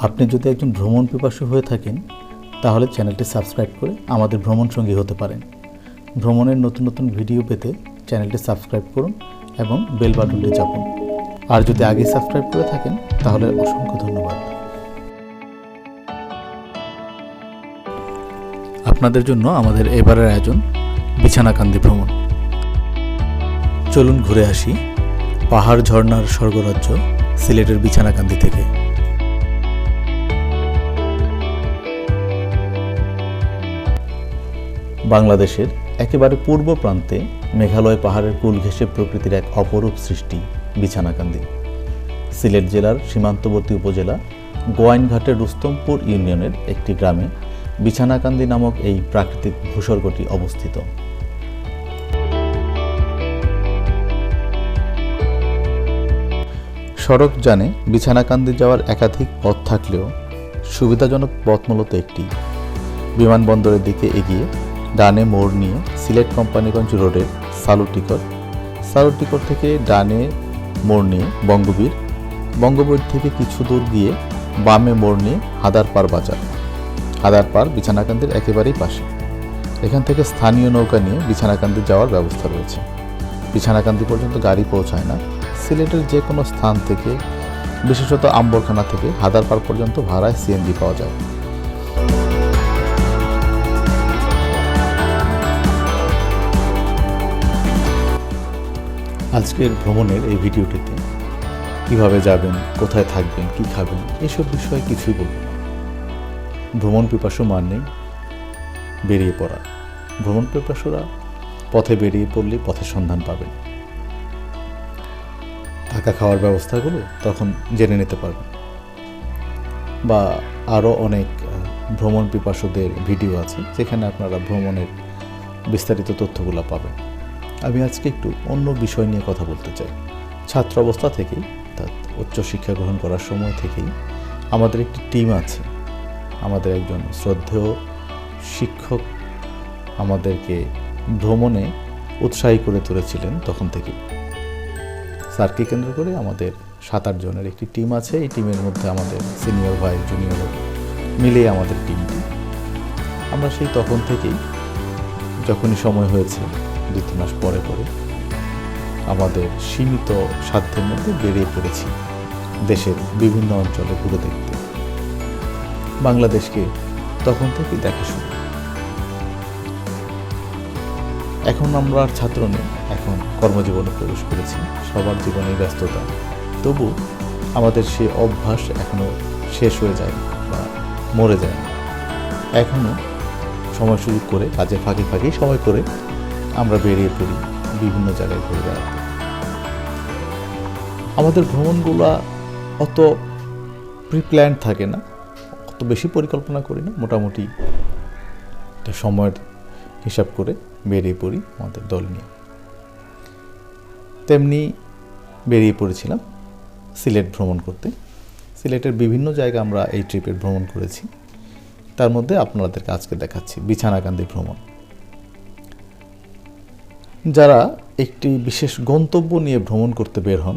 আপনি যদি একজন ভ্রমণ পিপাসু হয়ে থাকেন, তাহলে চ্যানেলটি সাবস্ক্রাইব করে আমাদের ভ্রমণ সঙ্গী হতে পারেন। ভ্রমণের নতুন নতুন ভিডিও পেতে চ্যানেলটি সাবস্ক্রাইব করুন এবং বেল বাটনটি চাপুন। আর যদি আগে সাবস্ক্রাইব করে থাকেন, তাহলে অসংখ্য ধন্যবাদ। আপনাদের জন্য আমাদের এবারের আয়োজন বিছানাকান্দি ভ্রমণ। চলুন ঘুরে আসি পাহাড় ঝর্ণার স্বর্গরাজ্য সিলেটের বিছানাকান্দি থেকে। বাংলাদেশের একেবারে পূর্ব প্রান্তে মেঘালয় পাহাড়ের কুল ঘেঁষে প্রকৃতির এক অপরূপ সৃষ্টি, বিছানাকান্দি। সিলেট জেলার সীমান্তবর্তী উপজেলা গোয়াইনঘাটের রুস্তমপুর ইউনিয়নের একটি গ্রামে বিছানাকান্দি নামক এই প্রাকৃতিক ভূস্বর্গটি অবস্থিত। সড়ক জানে বিছানাকান্দি যাওয়ার একাধিক পথ থাকলেও সুবিধাজনক পথ মূলত একটি। বিমানবন্দরের দিকে এগিয়ে ডানে মোড় নিয়ে সিলেট কোম্পানিগঞ্জ রোডের সালুটিকট সালুটিকট থেকে ডানে মোড় নিয়ে বঙ্গবীর। বঙ্গবীর থেকে কিছু দূর গিয়ে বামে মোড় নিয়ে হাদারপাড় বাজার। হাদারপাড় বিছানাকান্দির একেবারেই পাশে। এখান থেকে স্থানীয় নৌকা নিয়ে বিছানাকান্দি যাওয়ার ব্যবস্থা রয়েছে। বিছানাকান্দি পর্যন্ত গাড়ি পৌঁছায় না। সিলেটের যে কোনো স্থান থেকে, বিশেষত আম্বরখানা থেকে হাদারপাড় পর্যন্ত ভাড়ায় সিএনজি পাওয়া যায়। আজকের ভ্রমণের এই ভিডিওটিতে কীভাবে যাবেন, কোথায় থাকবেন, কি খাবেন, এসব বিষয়ে কিছুই বলব ভ্রমণ পিপাসু মানে বেরিয়ে পড়া। ভ্রমণ পিপাসুরা পথে বেরিয়ে পড়লে পথের সন্ধান পাবেন। থাকা খাওয়ার ব্যবস্থাগুলো তখন জেনে নিতে পারবেন। বা আরও অনেক ভ্রমণ পিপাসুদের ভিডিও আছে, যেখানে আপনারা ভ্রমণের বিস্তারিত তথ্যগুলো পাবেন। আমি আজকে একটু অন্য বিষয় নিয়ে কথা বলতে চাই। ছাত্র অবস্থা থেকেই, অর্থাৎ উচ্চশিক্ষা গ্রহণ করার সময় থেকেই আমাদের একটি টিম আছে। আমাদের একজন শ্রদ্ধেয় শিক্ষক আমাদেরকে ভ্রমণে উৎসাহী করে তুলেছিলেন তখন থেকেই স্যারকে কেন্দ্র করে আমাদের সাত আট জনের একটি টিম আছে। এই টিমের মধ্যে আমাদের সিনিয়র ভাই, জুনিয়র মিলে আমাদের টিমটি। আমরা সেই তখন থেকেই যখনই সময় হয়েছে দু মাস পরে পরে আমাদের সীমিত সাধ্যের মধ্যে বেরিয়ে পড়েছি দেশের বিভিন্ন অঞ্চলে ঘুরে দেখতে। বাংলাদেশকে তখন থেকেই দেখা শুরু। এখন আমরা আর ছাত্র নেই, এখন কর্মজীবনে প্রবেশ করেছি, সবার জীবনে ব্যস্ততা। তবু আমাদের সে অভ্যাস এখনও শেষ হয়ে যায় বা মরে যায় না। এখনও সময় সুযোগ করে কাজে ফাঁকে ফাঁকে সময় করে আমরা বেরিয়ে পড়ি বিভিন্ন জায়গায় ঘুরে বেড়াতে। আমাদের ভ্রমণগুলো অত প্রিপ্ল্যান থাকে না, অত বেশি পরিকল্পনা করি না, মোটামুটি সময়ের হিসাব করে বেরিয়ে পড়ি আমাদের দল নিয়ে। তেমনি বেরিয়ে পড়েছিলাম সিলেট ভ্রমণ করতে। সিলেটের বিভিন্ন জায়গা আমরা এই ট্রিপের ভ্রমণ করেছি। তার মধ্যে আপনাদেরকে আজকে দেখাচ্ছি বিছানাকান্দি ভ্রমণ। যারা একটি বিশেষ গন্তব্য নিয়ে ভ্রমণ করতে বের হন,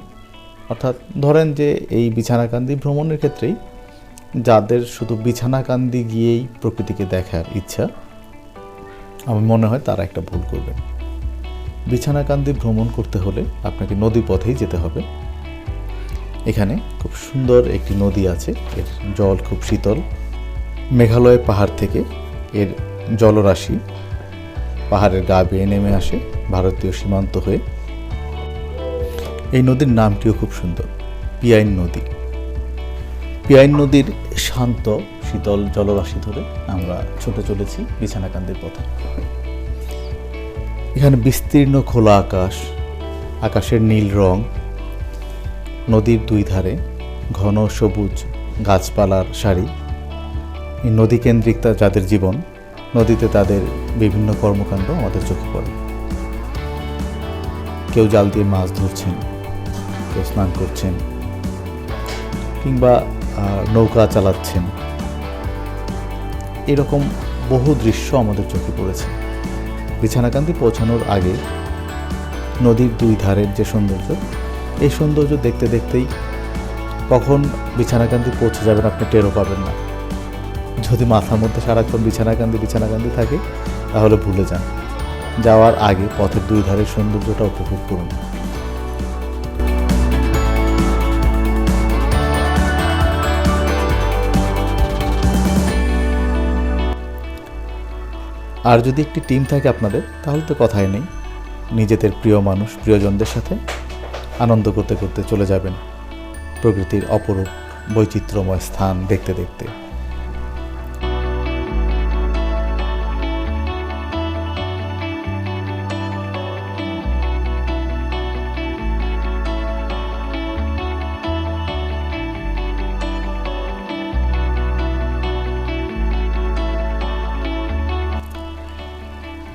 অর্থাৎ ধরেন যে এই বিছানাকান্দি ভ্রমণের ক্ষেত্রেই যাদের শুধু বিছানাকান্দি গিয়েই প্রকৃতিকে দেখার ইচ্ছা, আমার মনে হয় তারা একটা ভুল করবেন বিছানাকান্দি ভ্রমণ করতে হলে আপনাকে নদী পথেই যেতে হবে। এখানে খুব সুন্দর একটি নদী আছে, এর জল খুব শীতল। মেঘালয় পাহাড় থেকে এর জলরাশি পাহাড়ের গা বেয়ে নেমে আসে ভারতীয় সীমান্ত হয়ে। এই নদীর নামটিও খুব সুন্দর, পিয়াইন নদী। পিয়াইন নদীর শান্ত, শীতল জলরাশি ধরে আমরা ছুটে চলেছি বিছানাকান্দির পথে। এখানে বিস্তীর্ণ খোলা আকাশ, আকাশের নীল রং, নদীর দুই ধারে ঘন সবুজ গাছপালার সারি। এই নদী কেন্দ্রিক যাদের জীবন নদীতে তাদের বিভিন্ন কর্মকাণ্ড আমাদের চোখে পড়ে। কেউ জাল দিয়ে মাছ ধরছেন, কেউ স্নান করছেন, কিংবা নৌকা চালাচ্ছেন। এরকম বহু দৃশ্য আমাদের চোখে পড়েছে। বিছানাকান্দি পৌঁছানোর আগে নদীর দুই ধারের যে সৌন্দর্য, এই সৌন্দর্য দেখতে দেখতেই কখন বিছানাকান্দি পৌঁছে যাবেন আপনি টেরও পাবেন না। যদি মাথার মধ্যে সারাক্ষণ বিছানা বিছানাকান্দি বিছানাকান্দি থাকে, তাহলে ভুলে যান। যাওয়ার আগে পথের দুই ধারের সৌন্দর্যটা উপভোগ করুন। আর যদি একটি টিম থাকে আপনাদের, তাহলে তো কথাই নেই। নিজেদের প্রিয় মানুষ, প্রিয়জনদের সাথে আনন্দ করতে করতে চলে যাবেন। প্রকৃতির অপরূপ বৈচিত্র্যময় স্থান দেখতে দেখতে।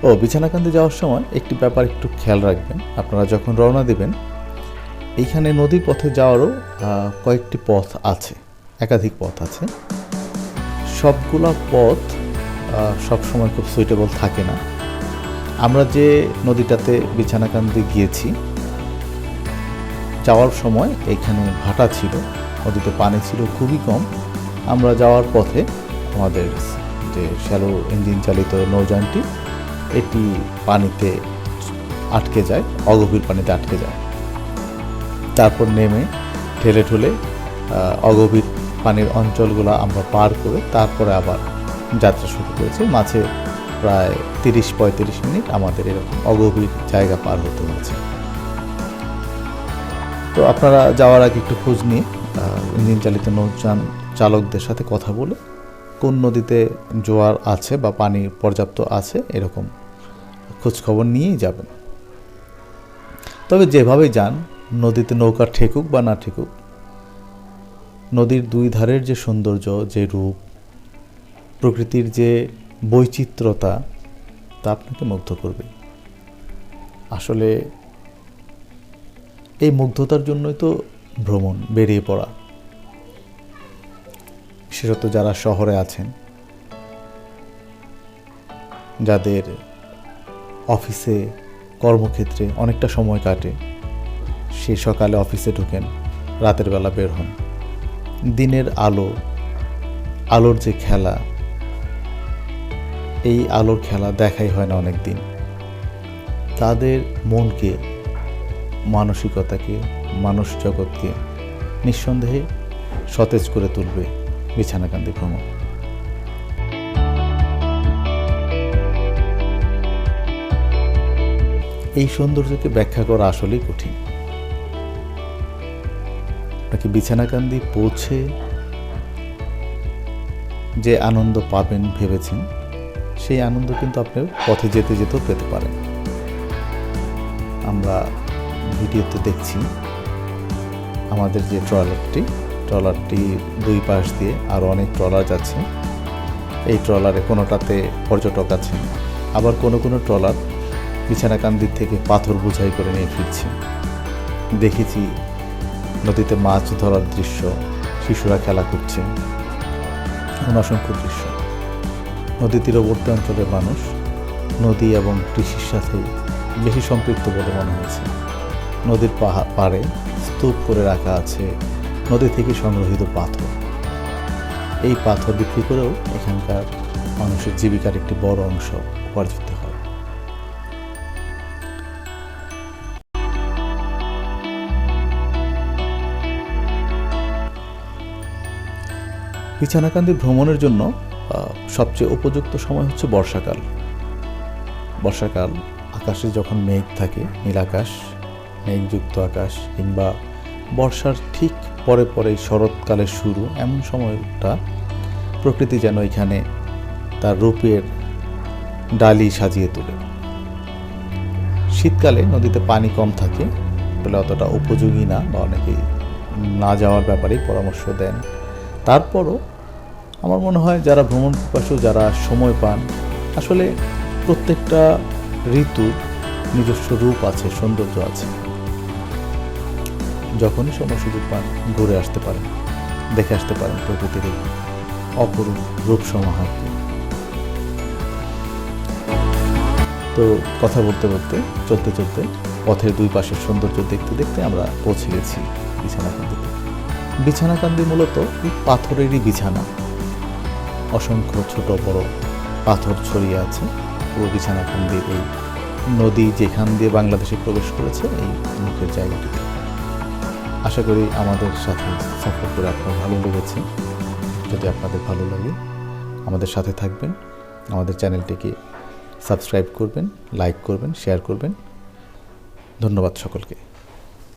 ও, বিছানাকান্দি যাওয়ার সময় একটি ব্যাপার একটু খেয়াল রাখবেন। আপনারা যখন রওনা দেবেন, এইখানে নদীর পথে যাওয়ারও কয়েকটি পথ আছে, একাধিক পথ আছে। সবগুলা পথ সবসময় খুব সুইটেবল থাকে না। আমরা যে নদীটাতে বিছানাকান্দি গিয়েছি, যাওয়ার সময় এখানে ভাটা ছিল, নদীতে পানি ছিল খুবই কম। আমরা যাওয়ার পথে আমাদের যে শ্যালো ইঞ্জিন চালিত নৌযানটি এটি পানিতে আটকে যায়, অগভীর পানিতে আটকে যায়। তারপর নেমে ঠেলে ঠুলে অগভীর পানির অঞ্চলগুলো আমরা পার করে তারপরে আবার যাত্রা শুরু করেছি। মাঝে প্রায় তিরিশ, পঁয়ত্রিশ মিনিট আমাদের এরকম অগভীর জায়গা পার হতে হয়েছে। তো আপনারা যাওয়ার আগে একটু খোঁজ নিয়ে ইঞ্জিন চালিত নৌযান চালকদের সাথে কথা বলে। কোন নদীতে জোয়ার আছে বা পানি পর্যাপ্ত আছে, এরকম খোঁজ খবর নিয়েই যাবেন। তবে যেভাবে যান, নদীতে নৌকা ঠেকুক বা না ঠেকুক, নদীর দুই ধারের যে সৌন্দর্য, যে রূপ, প্রকৃতির যে বৈচিত্র্যতা, তা আপনাকে মুগ্ধ করবে। আসলে এই মুগ্ধতার জন্যই তো ভ্রমণ বেরিয়ে পড়া। বিশেষত যারা শহরে আছেন, যাদের অফিসে, কর্মক্ষেত্রে অনেকটা সময় কাটে। সে সকালে অফিসে ঢুকেন, রাতের বেলা বের হন। দিনের আলো, আলোর যে খেলা, এই আলোর খেলা দেখাই হয় না অনেক দিন তাদের মনকে, মানসিকতাকে, মানুষ জগৎকে নিঃসন্দেহে সতেজ করে তুলবে বিছানাকান্দি ভ্রমণ। এই সৌন্দর্যকে ব্যাখ্যা করা আসলেই কঠিন। নাকি বিছানাকান্দি পৌঁছে যে আনন্দ পাবেন ভেবেছেন, সেই আনন্দ কিন্তু আপনি পথে যেতে যেতেও পেতে পারেন আমরা ভিডিওতে দেখছি, আমাদের যে ট্রলারটি ট্রলারটি দুই পাশ দিয়ে আরও অনেক ট্রলার যাচ্ছে এই ট্রলারে কোনোটাতে পর্যটক আছেন, আবার কোনো কোনো ট্রলার বিছানাকান্দির থেকে পাথর বোঝাই করে নিয়ে ফিরছে। দেখেছি নদীতে মাছ ধরার দৃশ্য, শিশুরা খেলা করছে। অসংখ্য দৃশ্য। নদী তীরবর্তী অঞ্চলের মানুষ, নদী এবং কৃষির সাথে বেশি সম্পৃক্ত বলে মনে হয়েছে। নদীর পাহা, পাড়ে স্তূপ করে রাখা আছে নদী থেকে সংগ্রহীত পাথর। এই পাথর বিক্রি করেও এখানকার মানুষের জীবিকার একটি বড় অংশ উপার্জিত বিছানাকান্দি ভ্রমণের জন্য সবচেয়ে উপযুক্ত সময় হচ্ছে বর্ষাকাল। বর্ষাকাল, আকাশে যখন মেঘ থাকে, নীল আকাশ, মেঘযুক্ত আকাশ, কিংবা বর্ষার ঠিক পরে পরে শরৎকালের শুরু, এমন সময়টা প্রকৃতি যেন এখানে তার রূপের ডালি সাজিয়ে তোলে। শীতকালে নদীতে পানি কম থাকে বলে অতটা উপযোগী না, বা অনেকেই না যাওয়ার ব্যাপারেই পরামর্শ দেন। তারপরও আমার মনে হয় যারা ভ্রমণ পিপাসু, যারা সময় পান, আসলে প্রত্যেকটা ঋতু নিজস্ব রূপ আছে, সৌন্দর্য আছে। যখনই সময় সুযোগ পান, ঘুরে আসতে পারেন, দেখে আসতে পারেন প্রকৃতির অপরূপ রূপ সমাহারকে তো কথা বলতে বলতে, চলতে চলতে পথের দুই পাশের সৌন্দর্য দেখতে দেখতে আমরা পৌঁছে গেছি বিছানাকান্দিতে। বিছানাকান্দি মূলত পাথরেরই বিছানা। অসংখ্য ছোট বড় পাথর ছড়িয়ে আছে। পুরো বিছানাখান দিয়ে এই নদী যেখান দিয়ে বাংলাদেশে প্রবেশ করেছে, এই মুখের জায়গাটিতে আশা করি আমাদের সাথে সফর করে আপনার ভালো লেগেছে। যদি আপনাদের ভালো লাগে, আমাদের সাথে থাকবেন। আমাদের চ্যানেলটিকে সাবস্ক্রাইব করবেন, লাইক করবেন, শেয়ার করবেন। ধন্যবাদ সকলকে।